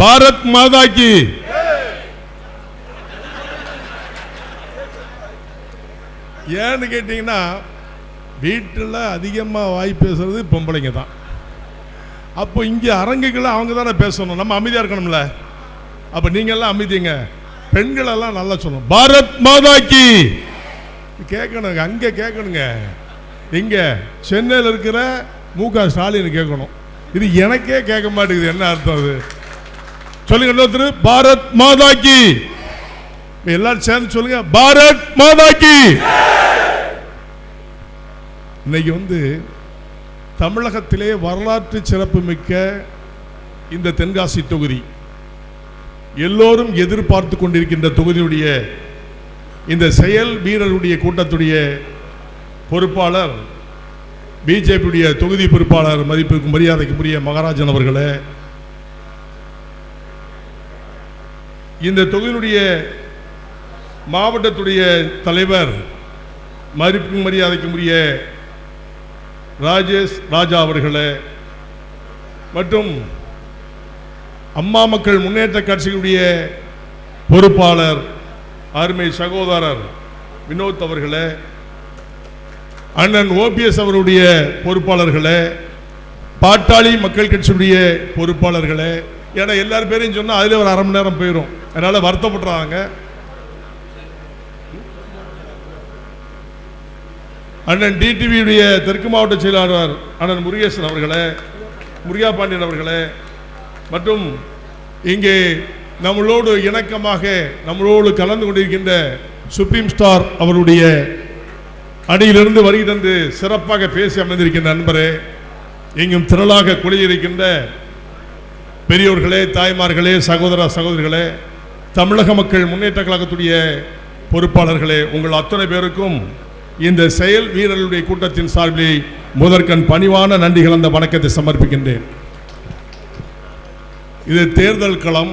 பாரத் மாதா கி. ஏன்னு கேட்டிங்கன்னா வீட்டில் அதிகமாக வாய் பேசுறது பொம்பளைங்க தான். அப்போ இங்கே அரங்குகளை அவங்க தானே பேசணும். நம்ம அமைதியாக இருக்கணும்ல. அப்போ நீங்கள்லாம் அமைதிங்க. பெண்களெல்லாம் நல்லா சொல்லணும். பாரத் மாதா கி. கேட்கணுங்க அங்கே கேட்கணுங்க. இங்கே சென்னையில் இருக்கிற மு க ஸ்டாலின் கேட்கணும். இது எனக்கே கேட்க மாட்டேங்குது. என்ன அர்த்தம் அது? சொல்லுங்க இன்னொருத்தர் பாரத் மாதா கி. எல்லாரும் சேர்ந்து சொல்லுங்க. பாரத் மாதா கி. இன்னைக்கு வந்து தமிழகத்திலே வரலாற்று சிறப்புமிக்க இந்த தென்காசி தொகுதி. எல்லோரும் எதிர்பார்த்து கொண்டிருக்கின்ற தொகுதியுடைய இந்த செயல் வீரருடைய கூட்டத்துடைய பொறுப்பாளர் பிஜேபியுடைய தொகுதி பொறுப்பாளர் மதிப்பிற்கு மரியாதைக்கு உரிய மகாராஜன் அவர்களே இந்த தொகுதியினுடைய மாவட்டத்துடைய தலைவர் மதிப்புக்கும் மரியாதைக்கும் ராஜேஷ் ராஜா அவர்களே மற்றும் அம்மா மக்கள் முன்னேற்ற கட்சியினுடைய பொறுப்பாளர் அருமை சகோதரர் வினோத் அவர்களே அண்ணன் ஓபிஎஸ் அவருடைய பொறுப்பாளர்களே பாட்டாளி மக்கள் கட்சியுடைய பொறுப்பாளர்களே ஏன்னா எல்லார் பேரையும் சொன்னால் அதில் ஒரு அரை மணி நேரம் போயிடும் அதனால் வருத்தப்படுறாங்க அண்ணன் டிடிவியுடைய தெற்கு மாவட்ட செயலாளர் அண்ணன் முருகேசன் அவர்களே முருகா பாண்டியன் அவர்களே மற்றும் இங்கே நம்மளோடு இணக்கமாக நம்மளோடு கலந்து கொண்டிருக்கின்ற சுப்ரீம் ஸ்டார் அவருடைய அணியிலிருந்து வருகை தந்து சிறப்பாக பேசி அமைந்திருக்கின்ற நண்பரே எங்கும் திரளாக குடியிருக்கின்ற பெரியோர்களே தாய்மார்களே சகோதர சகோதரிகளே தமிழக மக்கள் முன்னேற்ற கழகத்துடைய பொறுப்பாளர்களே உங்கள் அத்தனை பேருக்கும் இந்த செயல் வீரர்களுடைய கூட்டத்தின் சார்பில் முதற்கண் பணிவான நன்றி கலந்த வணக்கத்தை சமர்ப்பிக்கின்றேன். இது தேர்தல் களம்.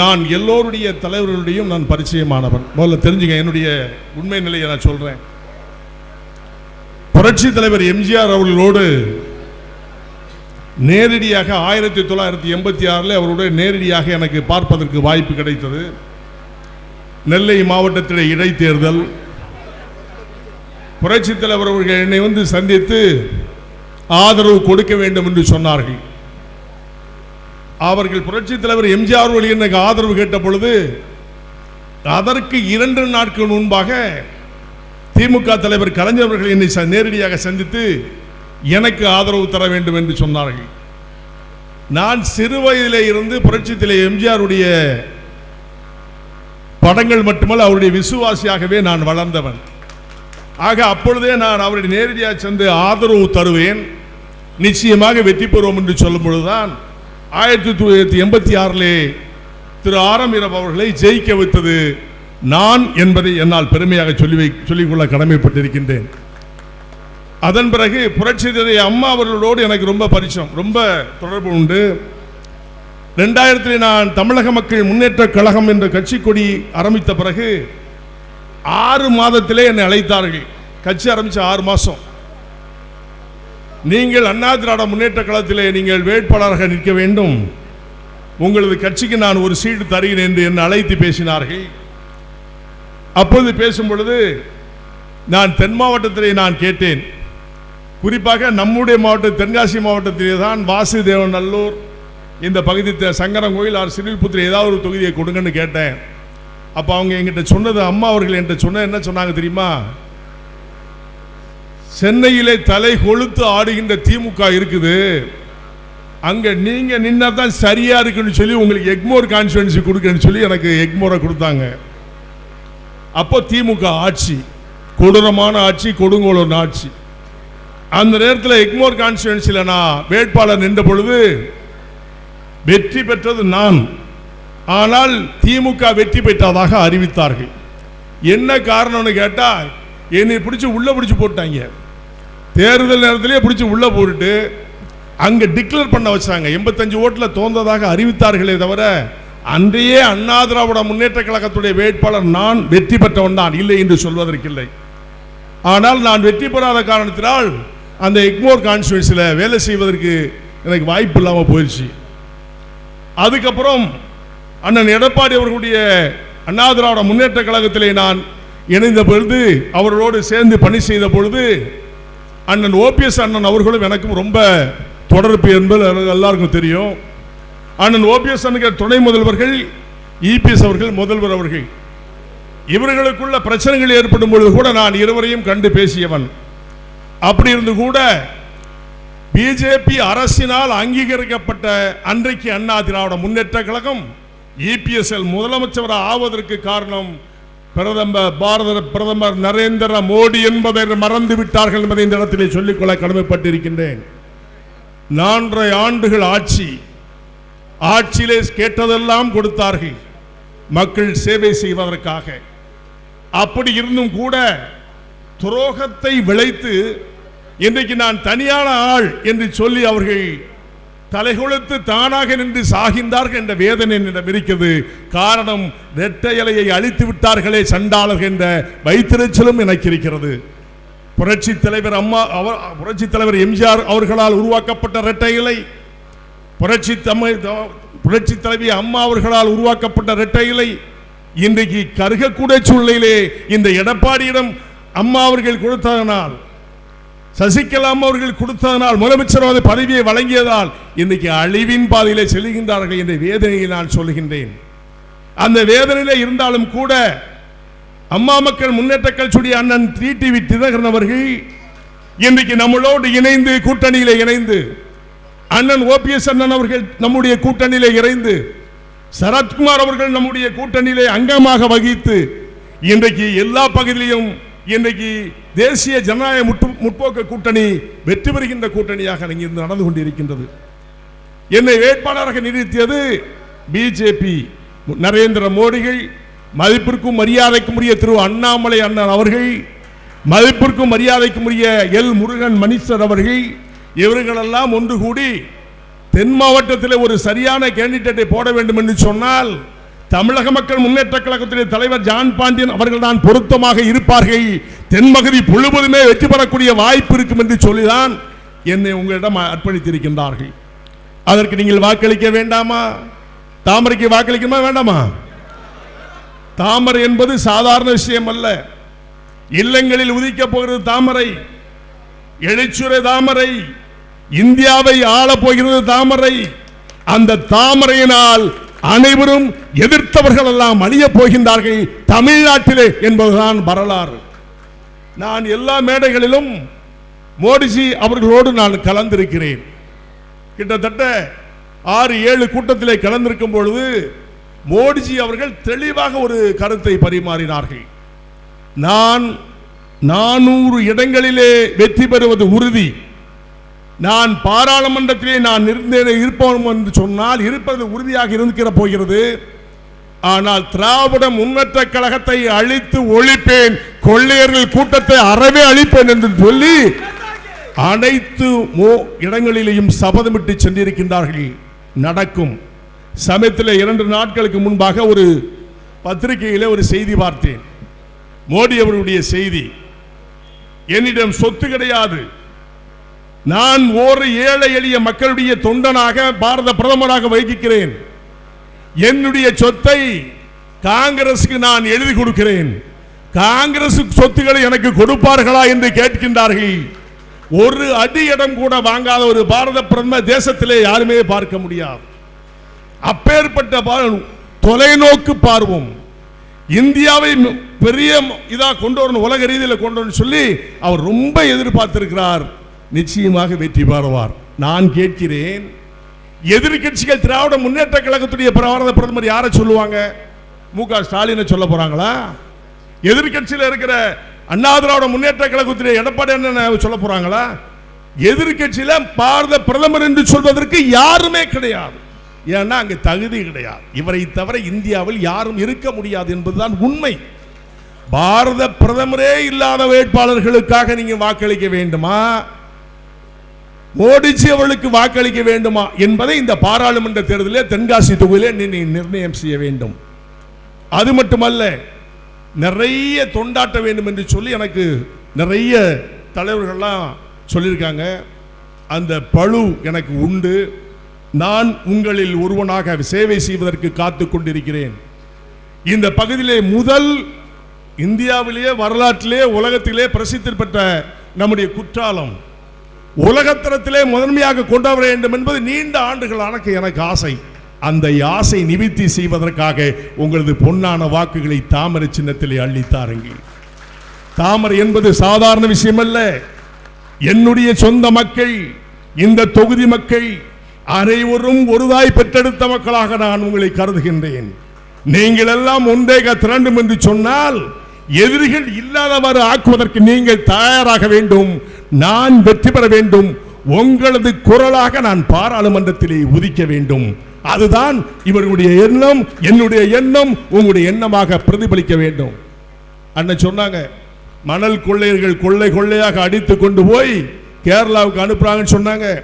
நான் எல்லோருடைய தலைவர்களுடையும் நான் பரிச்சயமானவன். முதல்ல தெரிஞ்சுங்க என்னுடைய உண்மை நிலையை நான் சொல்றேன். புரட்சி தலைவர் எம்ஜிஆர் அவர்களோடு நேரடியாக ஆயிரத்தி தொள்ளாயிரத்தி எண்பத்தி ஆறில் அவருடைய நேரடியாக எனக்கு பார்ப்பதற்கு வாய்ப்பு கிடைத்தது. நெல்லை மாவட்டத்திலே இடைத்தேர்தல். புரட்சித் தலைவர் அவர்கள் என்னை வந்து சந்தித்து ஆதரவு கொடுக்க வேண்டும் என்று சொன்னார்கள். அவர்கள் புரட்சி தலைவர் எம்ஜிஆர் வழி எனக்கு ஆதரவு கேட்ட பொழுது அதற்கு இரண்டு நாட்கள் முன்பாக திமுக தலைவர் கலைஞர் அவர்கள் என்னை ச- நேரடியாக சந்தித்து எனக்கு ஆதரவு தர வேண்டும் என்று சொன்னார்கள். நான் சிறு வயதிலே இருந்து புரட்சி எம்ஜிஆருடைய படங்கள் மட்டுமல்ல அவருடைய விசுவாசியாகவே நான் வளர்ந்தவன். ஆக அப்பொழுதே நான் அவருடைய நேரடியாக சென்று ஆதரவு தருவேன். நிச்சயமாக வெற்றி பெறுவோம் என்று சொல்லும் பொழுதுதான் ஆயிரத்தி தொள்ளாயிரத்தி எண்பத்தி ஆறிலே திரு ஆரம்பிரம் அவர்களை ஜெயிக்க வைத்தது நான் என்பதை என்னால் பெருமையாக சொல்லி வை சொல்லிக்கொள்ள கடமைப்பட்டிருக்கின்றேன். அதன் பிறகு புரட்சி அம்மா அவர்களோடு எனக்கு ரொம்ப பரிச்சயம் ரொம்ப தொடர்பு உண்டு. ரெண்டாயிரத்தில் நான் தமிழக மக்கள் முன்னேற்ற கழகம் என்ற கட்சி கொடி ஆரம்பித்த பிறகு ஆறு மாதத்திலே என்னை அழைத்தார்கள். கட்சி ஆரம்பித்த ஆறு மாதம் நீங்கள் அண்ணா திராவிட முன்னேற்ற கழகத்திலே நீங்கள் வேட்பாளராக நிற்க வேண்டும். உங்களது கட்சிக்கு நான் ஒரு சீட்டு தருகிறேன் என்று என்னை அழைத்து பேசினார்கள். அப்பொழுது பேசும் பொழுது நான் தென் மாவட்டத்திலே நான் கேட்டேன். குறிப்பாக நம்முடைய மாவட்டம் தென்காசி மாவட்டத்திலே தான் வாசுதேவன் நல்லூர் இந்த பகுதி த- சங்கரன் கோயில் ஆர் சிறுவிபுத்திர ஏதாவது ஒரு தொகுதியை கொடுங்கன்னு கேட்டேன். அப்போ அவங்க என்கிட்ட சொன்னது அம்மா அவர்கள் என்கிட்ட சொன்ன என்ன சொன்னாங்க தெரியுமா? சென்னையிலே தலை கொழுத்து ஆடுகின்ற திமுக இருக்குது. அங்கே நீங்கள் நின்னா தான் சரியாக இருக்குன்னு சொல்லி உங்களுக்கு எக்மோர் கான்ஸ்டுவன்சி கொடுக்கன்னு சொல்லி எனக்கு எக்மோரை கொடுத்தாங்க. அப்போ திமுக ஆட்சி கொடூரமான ஆட்சி கொடுங்கோலன் ஆட்சி. அந்த நேரத்தில் எக்மோர் கான்ஸ்டுவன்சியில் நான் வேட்பாளர் நின்ற பொழுது வெற்றி பெற்றது நான். ஆனால் திமுக வெற்றி பெற்றதாக அறிவித்தார்கள். என்ன காரணம்னு கேட்டால் என்னை பிடிச்சி உள்ளே பிடிச்சி போட்டாங்க. தேர்தல் நேரத்திலே பிடிச்சி உள்ளே போட்டுட்டு அங்கே டிக்ளேர் பண்ண வச்சாங்க. எண்பத்தஞ்சு ஓட்டில் தோன்றதாக அறிவித்தார்களே தவிர அன்றையே அண்ணா திராவிட முன்னேற்ற கழகத்துடைய வேட்பாளர் நான் வெற்றி பெற்றவன் தான். இல்லை என்று சொல்வதற்கில்லை. ஆனால் நான் வெற்றி பெறாத காரணத்தினால் அந்த எக்மோர் கான்ஸ்டுவன்சியில் வேலை செய்வதற்கு எனக்கு வாய்ப்பு இல்லாமல் போயிடுச்சு அதுக்கப்புறம் அண்ணன் எடப்பாடி அவர்களுடைய அண்ணா திராவிட முன்னேற்ற கழகத்திலே நான் இணைந்த பொழுது அவர்களோடு சேர்ந்து பணி செய்த பொழுது அண்ணன் ஓபிஎஸ் அண்ணன் அவர்களும் எனக்கும் ரொம்ப தொடர்பு என்பது எல்லாருக்கும் தெரியும். அண்ணன் ஓபிஎஸ் அண்ணன் துணை முதல்வர்கள் இபிஎஸ் அவர்கள் முதல்வர் அவர்கள். இவர்களுக்குள்ள பிரச்சனைகள் ஏற்படும் பொழுது கூட நான் இருவரையும் கண்டு பேசியவன். அப்படி இருந்து கூட பிஜேபி அரசினால் அங்கீகரிக்கப்பட்ட அன்றைக்கு அண்ணா திராவிட முன்னேற்ற கழகம் இபிஎஸ்எல் முதலமைச்சர் ஆவதற்கு காரணம் பிரதமர் பாரத பிரதமர் நரேந்திர மோடி என்பதை மறந்து விட்டார்கள் என்பதை இந்த இடத்திலே சொல்லிக்கொள்ள கடமைப்பட்டிருக்கின்றேன். நான்கரை ஆண்டுகள் ஆட்சி ஆட்சியிலே கேட்டதெல்லாம் கொடுத்தார்கள் மக்கள் சேவை செய்வதற்காக. அப்படி இருந்தும் கூட துரோகத்தை விளைத்து இன்றைக்கு நான் தனியான ஆள் என்று சொல்லி அவர்கள் தலைகுலுத்து தானாக நின்று சாகின்றார்கள் என்ற வேதனை என்னிடம் இருக்கிறது. காரணம் இரட்டையலையை அழித்து விட்டார்களே சண்டாளர்கள் என்ற வைத்திருச்சலும் எனக்கு இருக்கிறது. புரட்சி தலைவர் அம்மா அவர் புரட்சி தலைவர் எம்ஜிஆர் அவர்களால் உருவாக்கப்பட்ட இரட்டை இலை. புரட்சி தமிழ் புரட்சி தலைவி அம்மா அவர்களால் உருவாக்கப்பட்ட இரட்டை இலை. இன்றைக்கு கருகக்கூட சூழ்நிலையிலே இந்த எடப்பாடியிடம் அம்மா அவர்கள் கொடுத்ததனால் சசிகலாம் அவர்கள் கொடுத்ததனால் முதலமைச்சர் பதவியை வழங்கியதால் இன்னைக்கு அழிவின் பாதையிலே செல்கின்றார்கள் என்ற வேதனையை நான் சொல்கின்றேன் அந்த வேதனையில இருந்தாலும் கூட அம்மா மக்கள் முன்னேற்ற கட்சியுடைய அண்ணன் டி டிவி தினகரன் அவர்கள் இன்றைக்கு நம்மளோடு இணைந்து கூட்டணியில் இணைந்து அண்ணன் ஓபிஎஸ் அண்ணன் அவர்கள் நம்முடைய கூட்டணியிலே இணைந்து சரத்குமார் அவர்கள் நம்முடைய கூட்டணியிலே அங்கமாக வகித்து இன்றைக்கு எல்லா பகுதியிலையும் இன்றைக்கு தேசிய ஜனநாயக முற்று முற்போக்கு கூட்டணி வெற்றி பெறுகின்ற கூட்டணியாக இங்கிருந்து நடந்து கொண்டிருக்கின்றது. என்னை வேட்பாளராக நிறுத்தியது பிஜேபி. நரேந்திர மோடிகள் மதிப்பிற்கும் மரியாதைக்கும் உரிய திரு அண்ணாமலை அண்ணன் அவர்கள் மதிப்பிற்கும் மரியாதைக்கும் உரிய எல் முருகன் மணிசர் அவர்கள் இவர்களெல்லாம் ஒன்று கூடி தென் மாவட்டத்தில் ஒரு சரியான கேண்டிடேட்டை போட வேண்டும் என்று சொன்னால் தமிழக மக்கள் முன்னேற்ற கழகத்திலே தலைவர் ஜான் பாண்டியன் அவர்கள் தான் பொருத்தமாக இருப்பார்கள். தென்பகுதி முழுவதுமே வெற்றி பெறக்கூடிய வாய்ப்பு இருக்கும் என்று சொல்லிதான் என்னை உங்களிடம் அர்ப்பணித்திருக்கின்றார்கள். அதற்கு நீங்கள் வாக்களிக்க வேண்டாமா? தாமரைக்கு வாக்களிக்கணுமா வேண்டாமா? தாமரை என்பது சாதாரண விஷயம் அல்ல. இல்லங்களில் உதிக்கப் போகிறது தாமரை. எழுச்சுரை தாமரை. இந்தியாவை ஆளப் போகிறது தாமரை. அந்த தாமரையினால் அனைவரும் எதிர்த்தவர்கள் எல்லாம் அழியப் போகின்றார்கள் தமிழ்நாட்டிலே என்பதுதான் வரலாறு. நான் எல்லா மேடைகளிலும் மோடிஜி அவர்களோடு நான் கலந்திருக்கிறேன். கிட்டத்தட்ட ஆறு ஏழு கூட்டத்திலே கலந்திருக்கும் பொழுது மோடிஜி அவர்கள் தெளிவாக ஒரு கருத்தை பரிமாறினார்கள். நான் நானூறு இடங்களிலே வெற்றி பெறுவது உறுதி. நான் பாராளுமன்றத்திலே நான் இருந்தேன் இருப்போம் என்று சொன்னால் இருப்பது உறுதியாக இருந்திருக்கிற போகிறது. ஆனால் திராவிட முன்னேற்ற கழகத்தை அழித்து ஒழிப்பேன் கொள்ளையர்கள் கூட்டத்தை அறவே அழிப்பேன் என்று சொல்லி அனைத்து இடங்களிலேயும் சபதமிட்டு சென்றிருக்கின்றார்கள். நடக்கும். சமயத்தில் இரண்டு நாட்களுக்கு முன்பாக ஒரு பத்திரிகையில் ஒரு செய்தி பார்த்தேன். மோடி அவர்களுடைய செய்தி என்னிடம் சொத்து கிடையாது. நான் ஒரு ஏழை எளிய மக்களுடைய தொண்டனாக பாரத பிரதமராக வகிக்கிறேன் என்னுடைய சொத்தை காங்கிரசுக்கு நான் எழுதி கொடுக்கிறேன். காங்கிரஸ் சொத்துக்களை எனக்கு கொடுப்பார்களா என்று கேட்கின்றார்கள். ஒரு அடி இடம் கூட வாங்காத ஒரு பாரத பிரதமர் தேசத்திலே யாருமே பார்க்க முடியாது. அப்பேற்பட்ட தொலைநோக்கு பார்வோம். இந்தியாவை பெரிய இதாக கொண்டு வரணும் உலக ரீதியில் கொண்டு வரணும் சொல்லி அவர் ரொம்ப எதிர்பார்த்திருக்கிறார். நிச்சயமாக வெற்றி பெறுவார். நான் கேட்கிறேன் எதிர்க்கட்சிகள் திராவிட முன்னேற்ற கழகத்துடைய பாரத பிரதமர் யாரை சொல்லுவாங்க? மு க ஸ்டாலினை சொல்ல போறாங்களா? எதிர்க்கட்சியில் இருக்கிற அண்ணா திராவிட முன்னேற்ற கழகத்துடைய எடப்பாடி அண்ணனை சொல்ல போறாங்களா? எதிர்கட்சியில் பாரத பிரதமர் என்று சொல்வதற்கு யாருமே கிடையாது. ஏன்னா அங்கே தகுதி கிடையாது. இவரை தவிர இந்தியாவில் யாரும் இருக்க முடியாது என்பதுதான் உண்மை. பாரத பிரதமரே இல்லாத வேட்பாளர்களுக்காக நீங்க வாக்களிக்க வேண்டுமா? ஓடிச்சு அவளுக்கு வாக்களிக்க வேண்டுமா என்பதை இந்த பாராளுமன்ற தேர்தலில் தென்காசி தொகுதியிலே நீ நிர்ணயம் செய்ய வேண்டும். அது மட்டுமல்ல நிறைய தொண்டாட்ட வேண்டும் என்று சொல்லி எனக்கு நிறைய தலைவர்கள்லாம் சொல்லியிருக்காங்க. அந்த பழு எனக்கு உண்டு. நான் உங்களில் ஒருவனாக சேவை செய்வதற்கு காத்து கொண்டிருக்கிறேன். இந்த பகுதியிலே முதல் இந்தியாவிலேயே வரலாற்றிலே உலகத்திலே பிரசித்தி பெற்ற நம்முடைய குற்றாலம். உலகத்தரத்திலே முதன்மையாக கொண்டு வர வேண்டும் என்பது நீண்ட ஆண்டுகள் எனக்கு எனக்கு ஆசை. அந்த ஆசை நிவர்த்தி செய்வதற்காக உங்களது பொன்னான வாக்குகளை தாமரை சின்னத்திலே அள்ளித்தாருங்கள் தாமரை என்பது சாதாரண விஷயம் அல்ல என்னுடைய சொந்த மக்கள் இந்த தொகுதி மக்கள் அனைவரும் ஒருதாய் பெற்றெடுத்த மக்களாக நான் உங்களை கருதுகின்றேன். நீங்கள் எல்லாம் ஒன்றேக திரண்டும் என்று சொன்னால் எதிரிகள் இல்லாதவாறு ஆக்குவதற்கு நீங்கள் தயாராக வேண்டும். நான் வெற்றி பெற வேண்டும். உங்களது குரலாக நான் பாராளுமன்றத்திலே உதிக்க வேண்டும். அதுதான் இவர்களுடைய எண்ணம் என்னுடைய எண்ணம் உங்களுடைய எண்ணமாக பிரதிபலிக்க வேண்டும். அண்ணன் சொன்னாங்க மணல் கொள்ளையர்கள் கொள்ளை கொள்ளையாக அடித்து கொண்டு போய் கேரளாவுக்கு அனுப்புறாங்கன்னு சொன்னாங்க.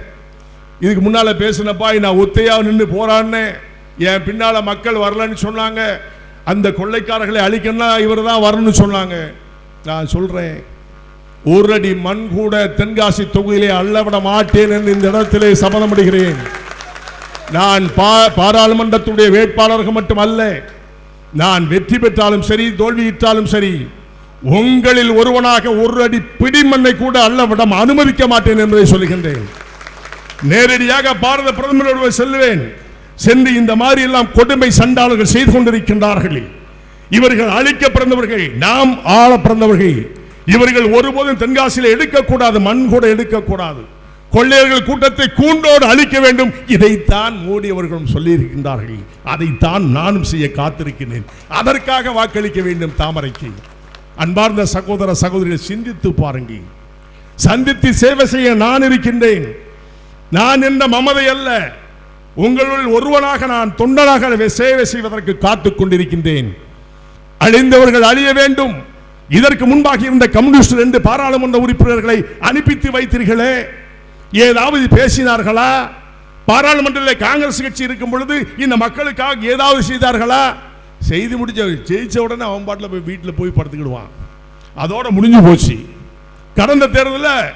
இதுக்கு முன்னால பேசினப்பா நான் ஒத்தையா நின்று போராடினேன் என் பின்னால மக்கள் வரலன்னு சொன்னாங்க. அந்த கொள்ளைக்காரர்களை அழிக்கணும்னா இவர் தான் வரணும்னு சொன்னாங்க. நான் சொல்றேன் ஒரு அடி மண் கூட தென்காசி தொகுதியிலே அள்ளவிட மாட்டேன் என்று இந்த இடத்திலே சபதமிடுகிறேன். நான் பாராளுமன்றத்துடைய வேட்பாளர்கள் மட்டுமல்ல நான் வெற்றி பெற்றாலும் சரி தோல்வியிட்டாலும் சரி உங்களில் ஒருவனாக ஒரு அடி பிடிமண்ணை கூட அள்ளவிடம் அனுமதிக்க மாட்டேன் என்பதை சொல்லுகின்றேன். நேரடியாக பாரத பிரதமரோடு செல்வேன் சென்று இந்த மாதிரி எல்லாம் கொடுமை சண்டாளர்கள் செய்து கொண்டிருக்கின்றார்கள். இவர்கள் அழிக்க பிறந்தவர்கள் நாம் ஆள பிறந்தவர்கள். இவர்கள் ஒருபோதும் தென்காசியில் எடுக்கக்கூடாது மண் கூட எடுக்கக்கூடாது. கொள்ளையர்கள் கூட்டத்தை கூண்டோடு அழிக்க வேண்டும். இதைத்தான் மோடி அவர்களும் சொல்லியிருக்கின்றார்கள். அதைத்தான் நானும் செய்ய காத்திருக்கிறேன். அதற்காக வாக்களிக்க வேண்டும் தாமரைக்கு. அன்பார்ந்த சகோதர சகோதரிகளை சிந்தித்து பாருங்கள். சந்தித்து சேவை செய்ய நான் இருக்கின்றேன். நான் என்ற மமதை அல்ல. உங்களுள் ஒருவனாக நான் தொண்டனாக சேவை செய்வதற்கு காத்துக் கொண்டிருக்கின்றேன். அழிந்தவர்கள் அழிய வேண்டும். இதற்கு முன்பாக இருந்த கம்யூனிஸ்ட் ரெண்டு பாராளுமன்ற உறுப்பினர்களை அனுப்பித்து வைத்தீர்களே. ஏதாவது பேசினார்களா? பாராளுமன்றத்தில் காங்கிரஸ் கட்சி இருக்கும் பொழுது இந்த மக்களுக்காக ஏதாவது செய்தார்களா? செய்து முடிஞ்ச ஜெயிச்ச உடனே அவன் பாட்டில் போய் வீட்டில் போய் படுத்துக்கிடுவான். அதோட முடிஞ்சு போச்சு. கடந்த தேர்தலில்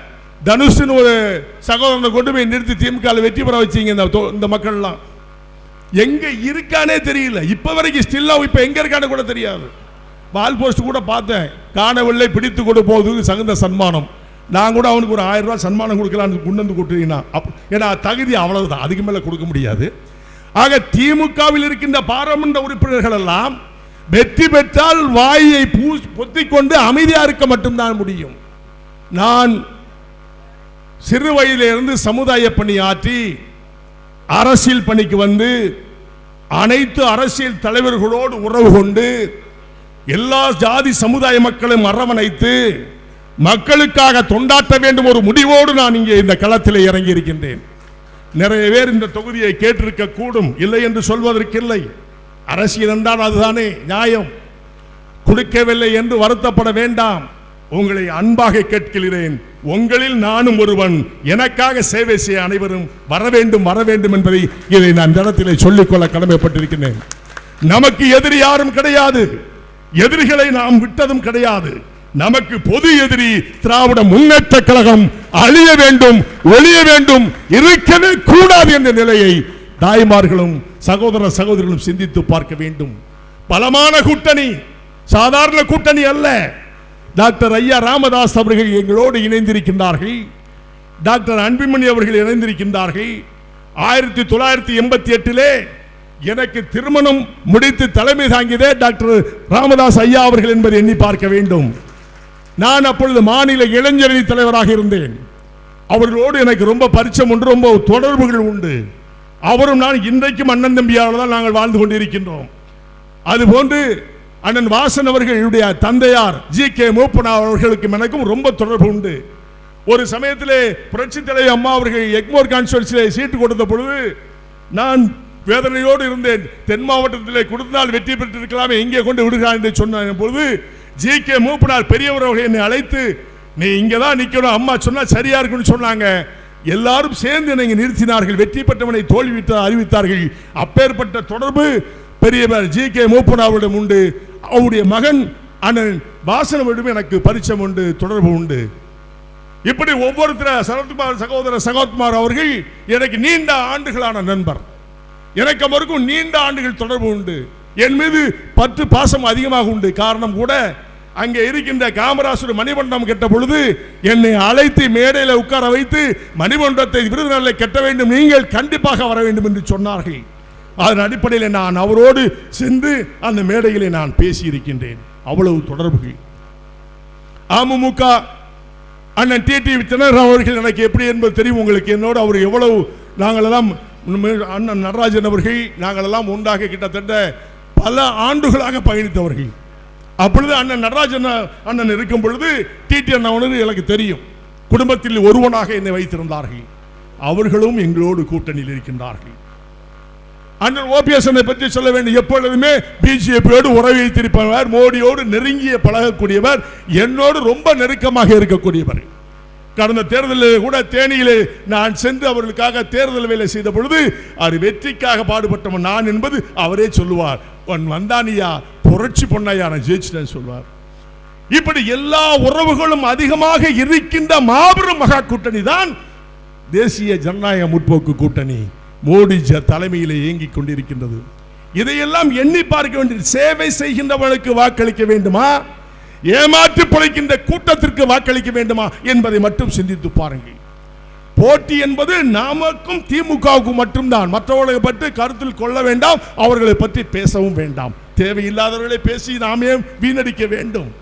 தனுஷ்னு ஒரு சகோதரனை கொண்டு போய் நிறுத்தி திமுக வெற்றி பெற வச்சீங்க இந்த இந்த மக்கள்லாம். எங்க இருக்கானே தெரியல. இப்ப வரைக்கும் ஸ்டில்லா இப்ப எங்க இருக்கானே கூட தெரியாது. வால் போஸ்ட் கூட பார்த்தேன். காணவில்லை பிடித்து கொண்டு போவதுக்கு சகுந்த சன்மானம். நான் கூட அவனுக்கு ஒரு ஆயிரம் ரூபாய் சன்மானம் கொடுக்கலான்னு கொண்டு வந்து கொடுத்தீங்கன்னா ஏன்னா தகுதி அவ்வளவுதான். அதுக்கு மேலே கொடுக்க முடியாது. ஆக திமுகவில் இருக்கின்ற பாராளுமன்ற உறுப்பினர்கள் எல்லாம் வெற்றி பெற்றால் வாயை பூ பொத்திக்கொண்டு அமைதியாக இருக்க மட்டும்தான் முடியும். நான் சிறு வயதிலிருந்து சமுதாய பணி ஆற்றி அரசியல் பணிக்கு வந்து அனைத்து அரசியல் தலைவர்களோடு உறவு கொண்டு எல்லா ஜாதி சமுதாய மக்களும் அரவணைத்து மக்களுக்காக தொண்டாற்ற வேண்டும் ஒரு முடிவோடு நான் இங்கே இந்த களத்தில் இறங்கி இருக்கின்றேன் நிறைய பேர் இந்த தொகுதியை கேட்டிருக்க கூடும் இல்லை என்று சொல்வதற்கில்லை. அரசியல் என்றால் அதுதானே நியாயம். கொடுக்கவில்லை என்று வருத்தப்பட வேண்டாம். உங்களை அன்பாக கேட்கிறேன். உங்களில் நானும் ஒருவன். எனக்காக சேவை செய்ய அனைவரும் வர வேண்டும் வர வேண்டும் என்பதை இதை நான் இடத்திலே சொல்லிக்கொள்ள கடமைப்பட்டிருக்கிறேன் நமக்கு எதிரி யாரும் கிடையாது. எதிரிகளை நாம் விட்டதும் கிடையாது. நமக்கு பொது எதிரி திராவிட முன்னேற்ற கழகம் அழிய வேண்டும் ஒழிய வேண்டும் இருக்கவே கூடாது என்ற நிலையை தாய்மார்களும் சகோதர சகோதரிகளும் சிந்தித்து பார்க்க வேண்டும். பலமான கூட்டணி சாதாரண கூட்டணி அல்ல. டாக்டர் ஐயா ராமதாஸ் அவர்கள் எங்களோடு இணைந்திருக்கின்றார்கள். டாக்டர் அன்பிமணி அவர்கள் இணைந்திருக்கின்றார்கள். ஆயிரத்தி தொள்ளாயிரத்தி எண்பத்தி எட்டிலே எனக்கு திருமணம் முடித்து தலைமை தாங்கியதே டாக்டர் ராமதாஸ் ஐயா அவர்கள் என்பதை எண்ணி பார்க்க வேண்டும். நான் அப்பொழுது மாநில இளைஞரணி தலைவராக இருந்தேன். அவர்களோடு எனக்கு ரொம்ப பரிச்சம் உண்டு ரொம்ப தொடர்புகள் உண்டு. அவரும் நான் இன்றைக்கும் அண்ணன் தம்பியால் தான் நாங்கள் வாழ்ந்து கொண்டிருக்கின்றோம். அதுபோன்று அண்ணன் வாசன் அவர்களுடைய தந்தையார் ஜி கே மூப்பனா அவர்களுக்கும் எனக்கும் ரொம்ப தொடர்பு உண்டு. ஒரு சமயத்திலே புரட்சி தலைவர் அம்மா அவர்கள் எக்மோர் கான்ஸ்டுவன்சியில் சீட்டு கொடுத்த பொழுது நான் வேதனையோடு இருந்தேன். தென் மாவட்டத்திலே கொடுத்தால் வெற்றி பெற்றிருக்கலாமே இங்கே கொண்டு விடுகிறான் என்று சொன்ன பொழுது ஜி கே மூப்பனார் பெரியவர் என்னை அழைத்து நீ இங்கே தான் நிற்கணும் அம்மா சொன்னால் சரியா இருக்குன்னு சொன்னாங்க. எல்லாரும் சேர்ந்து என்னை இங்கே நிறுத்தினார்கள். வெற்றி பெற்றவனை தோல்விவிட்ட அறிவித்தார்கள். அப்பேற்பட்ட தொடர்பு பெரியவர் ஜி கே மூப்பனாவிடம் உண்டு. அவருடைய மகன் அண்ணன் வாசனவிடம் எனக்கு பரிச்சம் உண்டு தொடர்பு உண்டு. இப்படி ஒவ்வொருத்தர சரத்குமார் சகோதர சகோத்குமார் அவர்கள் எனக்கு நீண்ட ஆண்டுகளான நண்பர். எனக்கு அவருக்கும் நீண்ட ஆண்டுகள் தொடர்பு உண்டு. என் மீது பற்று பாசம் அதிகமாக உண்டு. காரணம் கூட அங்கே இருக்கின்ற காமராசர் மணிமண்டபம் கெட்ட பொழுது என்னை அழைத்து மேடையில் உட்கார வைத்து மணிமண்டபத்தை விருதுநகரில் கெட்ட வேண்டும் நீங்கள் கண்டிப்பாக வர வேண்டும் என்று சொன்னார்கள். அதன் அடிப்படையில் நான் அவரோடு சென்று அந்த மேடையிலே நான் பேசியிருக்கின்றேன். அவ்வளவு தொடர்புகள். அமமுக அண்ணன் டிடி தினகரன் அவர்கள் எனக்கு எப்படி என்பது தெரியும்? உங்களுக்கு என்னோடு அவர் எவ்வளவு நாங்களெல்லாம் எல்லாம் அண்ணன் நடராஜன் அவர்கள் நாங்களெல்லாம் ஒன்றாக கிட்டத்தட்ட பல ஆண்டுகளாக பயணித்தவர்கள். அப்பொழுது அண்ணன் நடராஜன் அண்ணன் இருக்கும் பொழுது டிடி அண்ணன் எனக்கு தெரியும். குடும்பத்தில் ஒருவனாக என்னை வைத்திருந்தார்கள். அவர்களும் எங்களோடு கூட்டணியில் இருக்கின்றார்கள். அண்ணன் ஓபிஎஸ் பற்றி சொல்ல வேண்டும். எப்பொழுதுமே பிஜேபியோடு உறவை வைத்திருப்பவர் மோடியோடு நெருங்கிய பழகக்கூடியவர் என்னோடு ரொம்ப நெருக்கமாக இருக்கக்கூடியவர். கடந்த தேர்தலில் கூட தேனியிலே நான் சென்று அவர்களுக்காக தேர்தல் வேலை செய்த பொழுது அவர் வெற்றிக்காக பாடுபட்டவன் நான் என்பது அவரே சொல்லுவார். உன் வந்தானியா புரட்சி பொண்ணையா நான் ஜெயிச்சிட்டேன் சொல்வார் இப்படி எல்லா உறவுகளும் அதிகமாக இருக்கின்ற மாபெரும் மகா கூட்டணி தான் தேசிய ஜனநாயக முற்போக்கு கூட்டணி மோடி ஜ- தலைமையிலே இயங்கிக் கொண்டிருக்கின்றது. இதையெல்லாம் எண்ணி பார்க்க வேண்டிய சேவை செய்கின்றவனுக்கு வாக்களிக்க வேண்டுமா? ஏமாற்றி பிழைக்கின்ற கூட்டத்திற்கு வாக்களிக்க வேண்டுமா என்பதை மட்டும் சிந்தித்து பாருங்கள். போட்டி என்பது நமக்கும் திமுகவுக்கும் மட்டும்தான். மற்றவர்களை பற்றி கருத்தில் கொள்ள வேண்டாம் அவர்களை பற்றி பேசவும் வேண்டாம். தேவையில்லாதவர்களை பேசி நாமே வீணடிக்க வேண்டும்.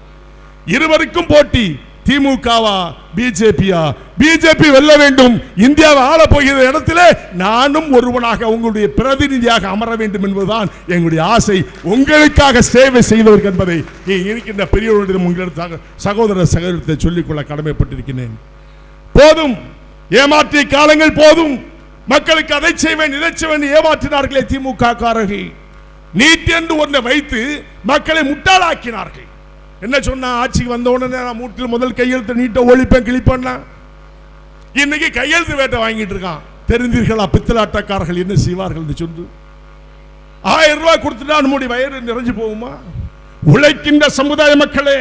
இருவருக்கும் போட்டி. திமுகவா பிஜேபியா? பிஜேபி வெல்ல வேண்டும். இந்தியாவை ஆள போகிற இடத்திலே நானும் ஒருவனாக உங்களுடைய பிரதிநிதியாக அமர வேண்டும் என்பதுதான் எங்களுடைய ஆசை. உங்களுக்காக சேவை செய்தவர்கள் என்பதை நீ இருக்கின்ற பெரியவர்களிடம் உங்களிடத்தாக சகோதர சகோதரத்தை சொல்லிக்கொள்ள கடமைப்பட்டிருக்கிறேன். போதும். ஏமாற்றிய காலங்கள் போதும். மக்களுக்கு அதை செய்வேன் இதை செய்வேன் ஏமாற்றினார்களே திமுக காரர்கள் நீட் என்று ஒன்றை வைத்து மக்களை முட்டாளாக்கினார்கள். என்ன சொன்னா ஆட்சிக்கு வந்த உடனே நான் மூட்டில் முதல் கையெழுத்து நீட்ட ஒழிப்பேன் கிழிப்பேன்னா? இன்னைக்கு கையெழுத்து வேட்டை வாங்கிட்டு இருக்கான். தெரிந்தீர்களா பித்தலாட்டக்காரர்கள் என்ன செய்வார்கள் சொல்லு ஆயிரம் ரூபாய் கொடுத்துட்டா நம்முடைய வயிறு நிறைஞ்சு போகுமா? உழைக்கின்ற சமுதாய மக்களே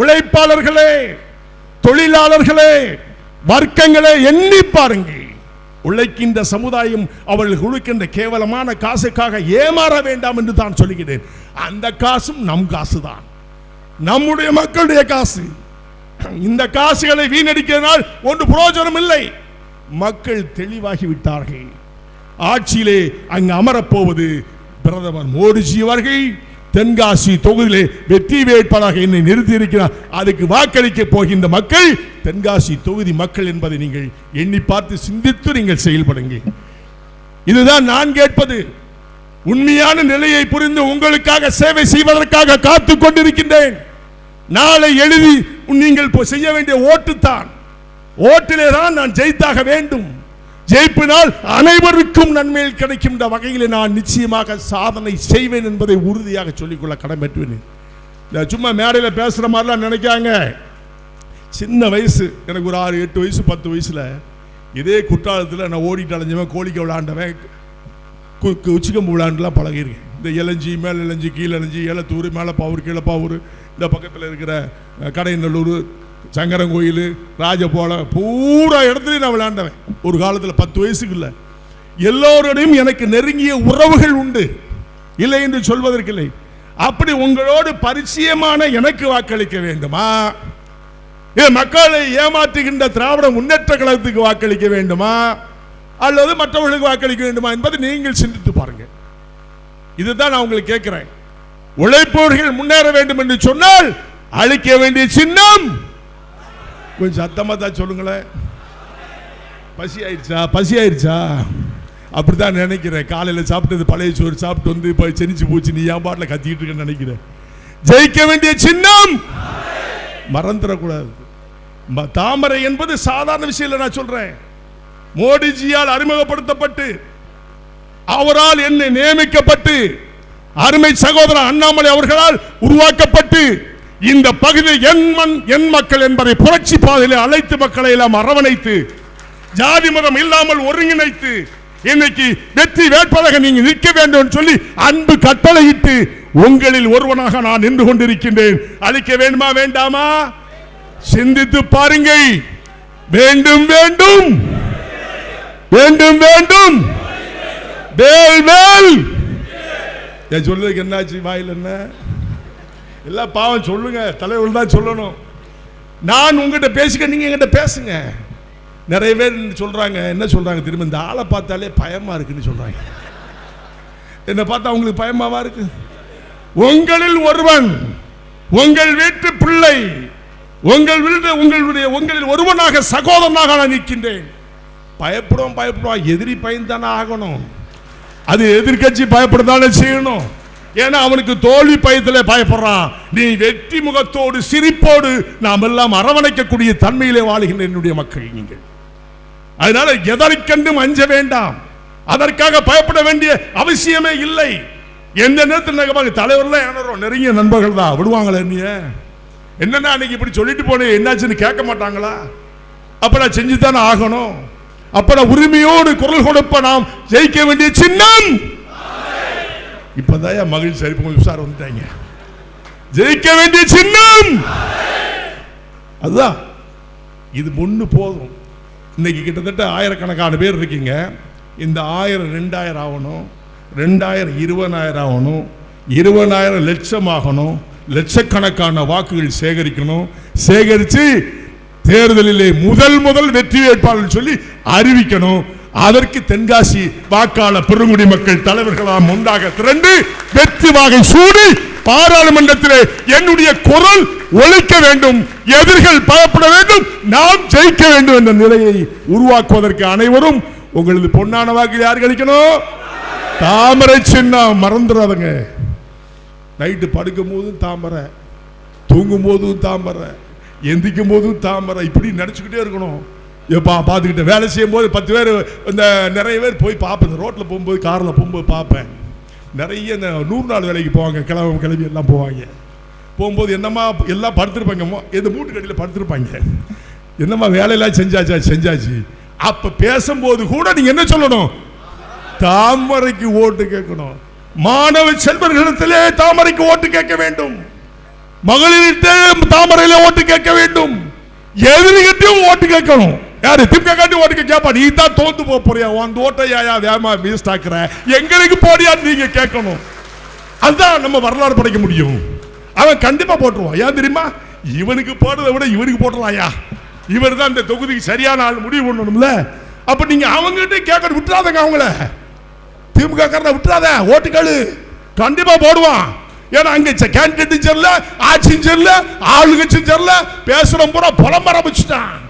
உழைப்பாளர்களே தொழிலாளர்களே வர்க்கங்களே எண்ணி பாருங்க. உழைக்கின்ற சமுதாயம் அவர்கள் கொடுக்கின்ற கேவலமான காசுக்காக ஏமாற வேண்டாம் என்று தான் சொல்லுகிறேன். அந்த காசும் நம் காசு தான் நம்முடைய மக்களுடைய காசு. இந்த காசுகளை வீணடிக்கிறதுனால் ஒன்று பிரயோஜனம் இல்லை மக்கள் தெளிவாகிவிட்டார்கள். ஆட்சியிலே அங்கு அமரப்போவது பிரதமர் மோடிஜி அவர்கள். தென்காசி தொகுதியிலே வெற்றி வேட்பாளராக என்னை நிறுத்தியிருக்கிறார். அதுக்கு வாக்களிக்க போகின்ற மக்கள் தென்காசி தொகுதி மக்கள் என்பதை நீங்கள் எண்ணி பார்த்து சிந்தித்து நீங்கள் செயல்படுங்கள். இதுதான் நான் கேட்பது. உண்மையான நிலையை புரிந்து உங்களுக்காக சேவை செய்வதற்காக காத்துக் கொண்டிருக்கின்றேன். நாளை எழுதி நீங்கள் இப்போ செய்ய வேண்டிய ஓட்டுத்தான் ஓட்டிலே தான் நான் ஜெயித்தாக வேண்டும். ஜெயிப்பினால் அனைவருக்கும் நன்மையில் கிடைக்கின்ற வகையில் நான் நிச்சயமாக சாதனை செய்வேன் என்பதை உறுதியாக சொல்லிக்கொள்ள கடமைட்டுவேன் இந்த சும்மா மேடையில் பேசுகிற மாதிரிலாம் நினைக்காங்க. சின்ன வயசு எனக்கு ஒரு ஆறு எட்டு வயசு பத்து வயசில் இதே குற்றாலத்தில் நான் ஓடிட்டு அலைஞ்சவன் கோழிக்க விளாண்டவன் கு- உச்சிக்கம்பு விளாண்டுலாம் பழகிருக்கேன் இந்த இளஞ்சி மேல் இளஞ்சி கீழ் இளஞ்சி ஏலத்தூர் கீழே கீழப்பாவூர் இந்த பக்கத்தில் இருக்கிற கடைநல்லூர் சங்கரன் சங்கரங்கோயில் ராஜபோலம் பூரா இடத்துலையும் நான் விளையாண்டவன். ஒரு காலத்தில் பத்து வயசுக்கு இல்லை எல்லோரோடையும் எனக்கு நெருங்கிய உறவுகள் உண்டு. இல்லை என்று சொல்வதற்கில்லை. அப்படி உங்களோடு பரிச்சயமான எனக்கு வாக்களிக்க வேண்டுமா? மக்களை ஏமாற்றுகின்ற திராவிட முன்னேற்ற கழகத்துக்கு வாக்களிக்க வேண்டுமா? அல்லது மற்றவர்களுக்கு வாக்களிக்க வேண்டுமா என்பதை நீங்கள் சிந்தித்து பாருங்க இதுதான் நான் உங்களுக்கு கேட்கிறேன். உழைப்பவர்கள் முன்னேற வேண்டும் என்று சொன்னால் அழிக்க வேண்டிய சின்னம். கொஞ்சம் சத்தமா தான் சொல்லுங்களேன். பசி ஆயிடுச்சா? பசி ஆயிடுச்சா? அப்படிதான் நினைக்கிறேன். காலையில் சாப்பிட்டது பழைய சோறு சாப்பிட்டு வந்து இப்போ செனிச்சு போச்சு. நீ ஏன் பாட்டில் கத்திக்கிட்டு இருக்கேன்னு நினைக்கிறேன். ஜெயிக்க வேண்டிய சின்னம். மறந்துடக்கூடாது. தாமரை என்பது சாதாரண விஷயம் இல்லை நான் சொல்றேன். மோடிஜியால் அறிமுகப்படுத்தப்பட்டு அவரால் என்னை நியமிக்கப்பட்டு அருமை சகோதரர் அண்ணாமலை அவர்களால் உருவாக்கப்பட்டு இந்த பகுதி என் மண் என் மக்கள் என்பதை புரட்சி பாதையில் அழைத்து மக்களை எல்லாம் அரவணைத்து ஜாதி மதம் இல்லாமல் ஒருங்கிணைத்து இன்னைக்கு வெற்றி வேட்பாளராக நீங்க நிற்க வேண்டும் சொல்லி அன்பு கட்டளையிட்டு உங்களில் ஒருவனாக நான் நின்று கொண்டிருக்கின்றேன். அழிக்க வேண்டுமா வேண்டாமா? சிந்தித்து பாருங்கள். வேண்டும் வேண்டும். வேண்டும் வேண்டும். வேல் வேல். என் சொல்லுறதுக்கு என்னாச்சு? வாயில் என்ன? எல்லாம் பாவம் சொல்லுங்க. தலைவர்கள் தான் சொல்லணும். நான் உங்ககிட்ட பேசிக்க நீங்கள் என்கிட்ட பேசுங்க. நிறைய பேர் சொல்கிறாங்க என்ன சொல்கிறாங்க திரும்ப இந்த ஆளை பார்த்தாலே பயமாக இருக்குன்னு சொல்கிறாங்க என்ன பார்த்தா உங்களுக்கு பயமாவா இருக்கு? உங்களில் ஒருவன் உங்கள் வீட்டு பிள்ளை உங்கள் வீட்டு உங்களுடைய உங்களில் ஒருவனாக சகோதரனாக நான் நிற்கின்றேன். பயப்படுவோம் பயப்படுவோம். எதிரி பயந்தானே ஆகணும். அது எதிர்க்கட்சி பயப்படத்தானே செய்யணும்? ஏன்னா அவனுக்கு தோல்வி பயத்தில் பயப்படுறான். நீ வெற்றி முகத்தோடு சிரிப்போடு நாம் எல்லாம் அரவணைக்கக்கூடிய தன்மையிலே வாழ்கின்ற என்னுடைய மக்கள் நீங்கள். அதனால எதற்கென்றும் அஞ்ச வேண்டாம். அதற்காக பயப்பட வேண்டிய அவசியமே இல்லை. எந்த நேரத்தில் தலைவர்லாம் ஏனறோம் நெருங்கிய நண்பர்கள் தான். விடுவாங்களே நீ என்னன்னா அன்னைக்கு இப்படி சொல்லிட்டு போனே என்னாச்சுன்னு கேட்க மாட்டாங்களா? அப்போ நான் செஞ்சு தானே ஆகணும். அப்ப உரிமையோடு குரல் கொடுப்ப நாம் ஜெயிக்க வேண்டிய சின்னம். இப்பதான் மகிழ்ச்சி சரி கொஞ்சம் உஷார் வந்துட்டாங்க. ஜெயிக்க வேண்டிய சின்னம். அதுதான். இது ஒன்று போதும். இன்னைக்கு கிட்டத்தட்ட ஆயிரக்கணக்கான பேர் இருக்கீங்க. இந்த ஆயிரம் ரெண்டாயிரம் ஆகணும். ரெண்டாயிரம் இருபதாயிரம் ஆகணும். இருபதாயிரம் லட்சம் ஆகணும். லட்சக்கணக்கான வாக்குகள் சேகரிக்கணும். சேகரித்து தேர்தலிலே முதல் முதல் வெற்றி வேட்பாளர் சொல்லி அறிவிக்கணும். அதற்கு தென்காசி வாக்காளர் பெருங்குடி மக்கள் தலைவர்களாம் ஒன்றாக திரண்டு வெற்றி வாகை சூடி பாராளுமன்றத்திலே என்னுடைய குரல் ஒழிக்க வேண்டும் எதிர்கள் பலப்பட வேண்டும் நாம் ஜெயிக்க வேண்டும் என்ற நிலையை உருவாக்குவதற்கு அனைவரும் உங்களது பொன்னான வாக்கு யார் கழிக்கணும் தாமரை சின்னம். மறந்துடாதங்க. நைட்டு படுக்கும் போதும் தாமரை தூங்கும் போதும் தாமரை எந்திக்கும் போதும் தாமரை இப்படி நினச்சிக்கிட்டே இருக்கணும். எப்பா பார்த்துக்கிட்டு வேலை செய்யும் போது பத்து பேர் இந்த நிறைய பேர் போய் பார்ப்பேன். இந்த ரோட்டில் போகும்போது காரில் போகும்போது பார்ப்பேன். நிறைய இந்த நூறு நாள் வேலைக்கு போவாங்க கிளம்ப கிளம்பி எல்லாம் போவாங்க. போகும்போது என்னம்மா எல்லாம் படுத்துருப்பாங்க. எந்த மூட்டுக்கடியில் படுத்துருப்பாங்க. என்னம்மா வேலையெல்லாம் செஞ்சாச்சா? செஞ்சாச்சு. அப்போ பேசும்போது கூட நீங்கள் என்ன சொல்லணும்? தாமரைக்கு ஓட்டு கேட்கணும். மாணவ செல்வர்களிடத்திலே தாமரைக்கு ஓட்டு கேட்க வேண்டும். மகளிர்கிட்ட தாமரையில ஓட்டு கேட்க வேண்டும். எதிரிகிட்டையும் ஓட்டு கேட்கணும். யாரு திமுக காட்டி ஓட்டு கேட்பா நீ தான் தோந்து போக போறியா? உன் ஓட்டை யாயா வேமா வேஸ்ட் ஆக்குற? எங்களுக்கு போறியா நீங்க கேட்கணும். அதுதான் நம்ம வரலாறு படைக்க முடியும். அவன் கண்டிப்பா போட்டுருவான். ஏன் தெரியுமா? இவனுக்கு போடுறதை விட இவனுக்கு போட்டுடலாம்யா. இவர் தான் இந்த தொகுதிக்கு சரியான ஆள் முடிவு பண்ணணும்ல. அப்ப நீங்க அவங்ககிட்ட கேட்க விட்டுறாதங்க அவங்கள. திமுக காரனை விட்டுறாத. ஓட்டுக்கள் கண்டிப்பா போடுவான். ஏன்னா அங்க கேண்டிடேட்டும் சரியில்ல ஆட்சியும் சரியில்ல ஆளுகட்சியும் சரியில்ல பேசுறோம் பூரா புலம்பர வச்சுட்டான்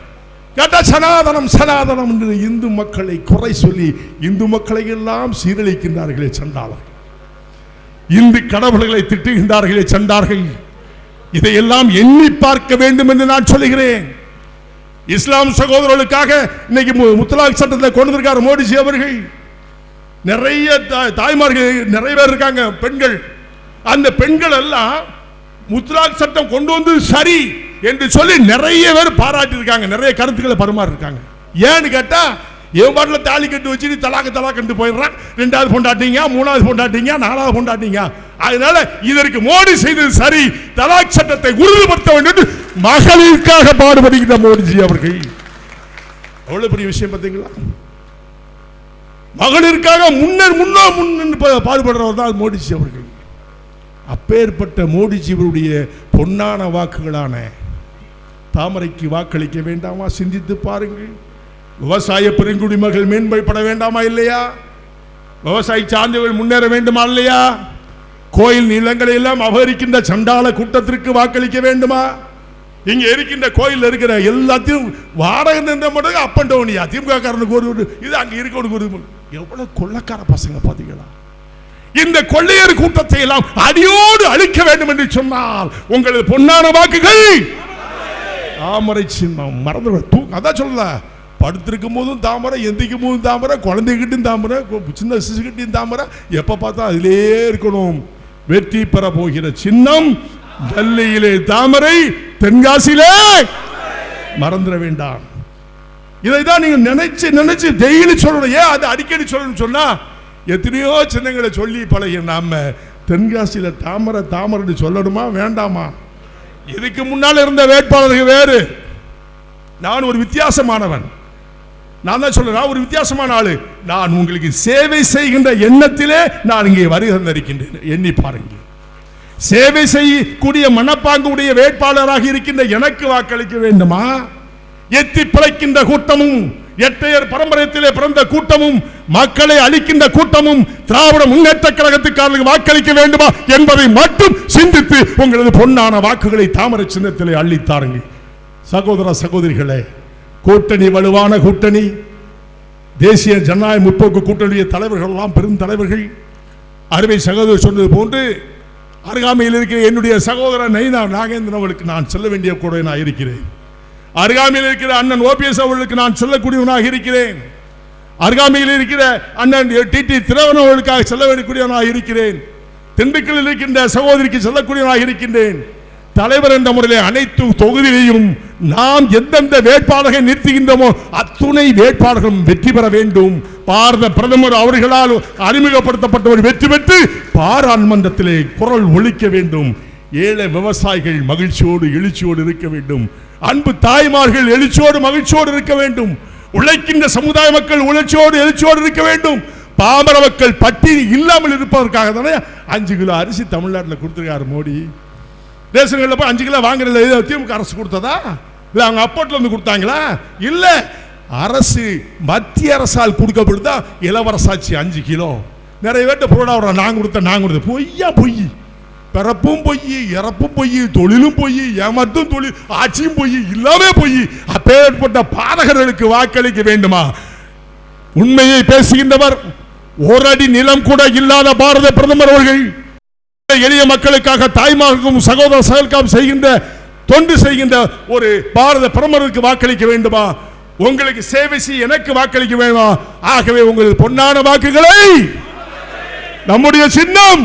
கேட்டா சனாதனம் சனாதனம் என்று இந்து மக்களை குறை சொல்லி இந்து மக்களை எல்லாம் சீரழிக்கின்றார்களே சண்டாளர். இந்து கடவுள்களை திட்டுகின்றார்களே சண்டார்கள். இதையெல்லாம் எண்ணி பார்க்க வேண்டும் என்று நான் சொல்லுகிறேன். இஸ்லாம் சகோதரர்களுக்காக இன்னைக்கு மு- முத்தலாக் சட்டத்தை கொண்டு வந்திருக்கார் மோடிஜி அவர்கள். நிறைய தாய்மார்கள் நிறைய பேர் இருக்காங்க பெண்கள். அந்த பெண்கள் எல்லாம் முத்ராக் சட்டம் கொண்டு வந்து சரி என்று சொல்லி நிறைய பேர் பாராட்டி இருக்காங்க நிறைய கருத்துக்களை பரிமாறி இருக்காங்க ஏன்னு கேட்டா என் பாட்டில் தாலி கட்டு வச்சு தலாக்கு தலாக்கு போயிடுறான். ரெண்டாவது பொண்டாட்டிங்க மூணாவது பொண்டாட்டிங்க நாலாவது பொண்டாட்டிங்க. அதனால இதற்கு மோடி செய்தது சரி. தலாக் சட்டத்தை உறுதிப்படுத்த வேண்டும் மகளிருக்காக பாடுபடுகின்ற மோடிஜி அவர்கள். அவ்வளவு பெரிய விஷயம் பார்த்தீங்களா? மகளிருக்காக முன்னர் முன்னோ முன் பாடுபடுறவர் தான் மோடிஜி அவர்கள். அப்பேற்பட்ட மோடிஜிவருடைய பொன்னான வாக்குகளான தாமரைக்கு வாக்களிக்க வேண்டாமா? சிந்தித்து பாருங்கள். விவசாய பெருங்குடிமகள் மேன்மைப்பட வேண்டாமா இல்லையா? விவசாயி சார்ந்தவர்கள் முன்னேற வேண்டுமா இல்லையா? கோயில் நிலங்களை எல்லாம் அபகரிக்கின்ற சண்டாள கூட்டத்திற்கு வாக்களிக்க வேண்டுமா? இங்க இருக்கின்ற கோயில் இருக்கிற எல்லாத்தையும் வாடகை நின்ற மட்டும் அப் அண்ட் டவுனியா? திமுக காரனுக்கு ஒரு இது அங்க இருக்கவனுக்கு ஒரு எவ்வளவு கொள்ளக்கார பசங்க பாத்தீங்களா? இந்த கொள்ளையர் கூட்டத்தை எல்லாம் அடியோடு அழிக்க வேண்டும் என்று சொன்னால் உங்களது பொன்னான வாக்குகள் தாமரை சின்னம். மறந்து அதான் சொல்லல. படுத்திருக்கும் போதும் தாமரை எந்திக்கும் போதும் தாமரை குழந்தைகிட்டும் தாமரை சின்ன சிசுகிட்டையும் தாமரை. எப்போ பார்த்தா அதிலே இருக்கணும். வெற்றி பெற போகிற சின்னம் டெல்லியிலே தாமரை தென்காசியிலே மறந்துட வேண்டாம். இதை தான் நீங்க நினைச்சு நினைச்சு டெய்லி சொல்லணும். ஏன் அது அடிக்கடி சொல்லணும்னு சொன்னா எத்தனையோ சின்னங்களை சொல்லி பழகிய நாம தென்காசியில தாமரை தாமரைன்னு சொல்லணுமா வேண்டாமா? இதுக்கு முன்னால் இருந்த வேட்பாளர்கள் வேறு. நான் ஒரு வித்தியாசமானவன். நான் தான் சொல்றேன் ஒரு வித்தியாசமான ஆளு. நான் உங்களுக்கு சேவை செய்கின்ற எண்ணத்திலே நான் இங்கே வருகை தந்திருக்கின்றேன் எண்ணி பாருங்கள். சேவை செய்யக்கூடிய மனப்பாங்குடைய வேட்பாளராக இருக்கின்ற எனக்கு வாக்களிக்க வேண்டுமா? எத்தி பிழைக்கின்ற கூட்டமும் எட்டையர் பரம்பரையத்திலே பிறந்த கூட்டமும் மக்களை அழிக்கின்ற கூட்டமும் திராவிட முன்னேற்ற கழகத்துக்காரர்களுக்கு வாக்களிக்க வேண்டுமா என்பதை மட்டும் சிந்தித்து உங்களது பொன்னான வாக்குகளை தாமரை சின்னத்திலே அள்ளித்தாருங்கள் சகோதர சகோதரிகளே கூட்டணி வலுவான கூட்டணி தேசிய ஜனநாயக முற்போக்கு கூட்டணிய தலைவர்கள் எல்லாம் பெரும் தலைவர்கள். அருமை சகோதரர் சொன்னது போன்று அருகாமையில் இருக்கிற என்னுடைய சகோதரர் நைனா நாகேந்திரன் அவர்களுக்கு நான் செல்ல வேண்டிய கூட நான் இருக்கிறேன். அருகாமையில் இருக்கிற அண்ணன் ஓபிஎஸ் அவர்களுக்கு நான் செல்லக்கூடியவனாக இருக்கிறேன். அருகாமையில் இருக்கிற அண்ணன் டி டி திரவன் அவர்களுக்காக செல்ல வேண்டியக்கூடியவனாக இருக்கிறேன். திண்டுக்கல்லில் இருக்கின்ற சகோதரிக்கு செல்லக்கூடியவனாக இருக்கின்றேன். தலைவர் என்ற முறையில் அனைத்து தொகுதியிலையும் நாம் எந்தெந்த வேட்பாளர்களை நிறுத்துகின்றோமோ அத்துணை வேட்பாளர்களும் வெற்றி பெற வேண்டும். பாரத பிரதமர் அவர்களால் அறிமுகப்படுத்தப்பட்டவர் வெற்றி பெற்று பாராளுமன்றத்திலே குரல் ஒழிக்க வேண்டும். ஏழை விவசாயிகள் மகிழ்ச்சியோடு எழுச்சியோடு இருக்க வேண்டும். அன்பு தாய்மார்கள் எழுச்சியோடு மகிழ்ச்சியோடு இருக்க வேண்டும். உழைக்கின்ற சமுதாய மக்கள் உழைச்சியோடு எழுச்சியோடு இருக்க வேண்டும். பாமர மக்கள் பட்டினி இல்லாமல் இருப்பதற்காக தானே அஞ்சு கிலோ அரிசி தமிழ்நாட்டில் கொடுத்துருக்காரு மோடி. ரேஷன் போய் அஞ்சு கிலோ வாங்குறதுல திமுக அரசு கொடுத்ததா? இல்லை அவங்க அப்போட்டில் வந்து கொடுத்தாங்களா? இல்லை. அரசு மத்திய அரசால் கொடுக்கப்படுதா? இளவரசாட்சி அஞ்சு கிலோ. நிறைய பேர்ட்ட பொருளாதாரம் நான் கொடுத்தேன் நான் கொடுத்தேன். பொய்யா பொய். பிறப்பும் பொய் இறப்பும் பொய் தொழிலும் பொய் ஏமாத்தும் தொழில் ஆட்சியும் பொய் எல்லாமே பொய் அப்பேற்பட்ட பாதகர்களுக்கு வாக்களிக்க வேண்டுமா? உண்மையை பேசுகின்றவர் ஒரு அடி நிலம் கூட இல்லாத பாரத பிரதமர் அவர்கள் எளிய மக்களுக்காக தாய்மார்களுக்கும் சகோதர சகல்காம் செய்கின்ற தொண்டு செய்கின்ற ஒரு பாரத பிரதமருக்கு வாக்களிக்க வேண்டுமா? உங்களுக்கு சேவை செய்ய எனக்கு வாக்களிக்க வேண்டுமா? ஆகவே உங்கள் பொன்னான வாக்குகளை நம்முடைய சின்னம்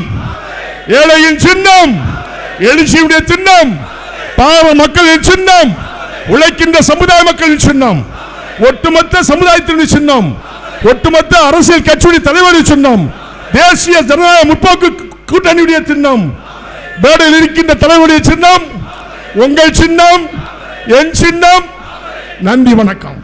ஏழையின் சின்னம் எழுச்சியுடைய சின்னம் பாவ மக்களின் சின்னம் உழைக்கின்ற சமுதாய மக்களின் சின்னம் ஒட்டுமொத்த சமுதாயத்தினுடைய சின்னம் ஒட்டுமொத்த அரசியல் கட்சியுடைய தலைவரின் சின்னம் தேசிய ஜனநாயக முற்போக்கு கூட்டணியுடைய சின்னம் மேடையில் இருக்கின்ற தலைவருடைய சின்னம் உங்கள் சின்னம் என் சின்னம். நன்றி வணக்கம்.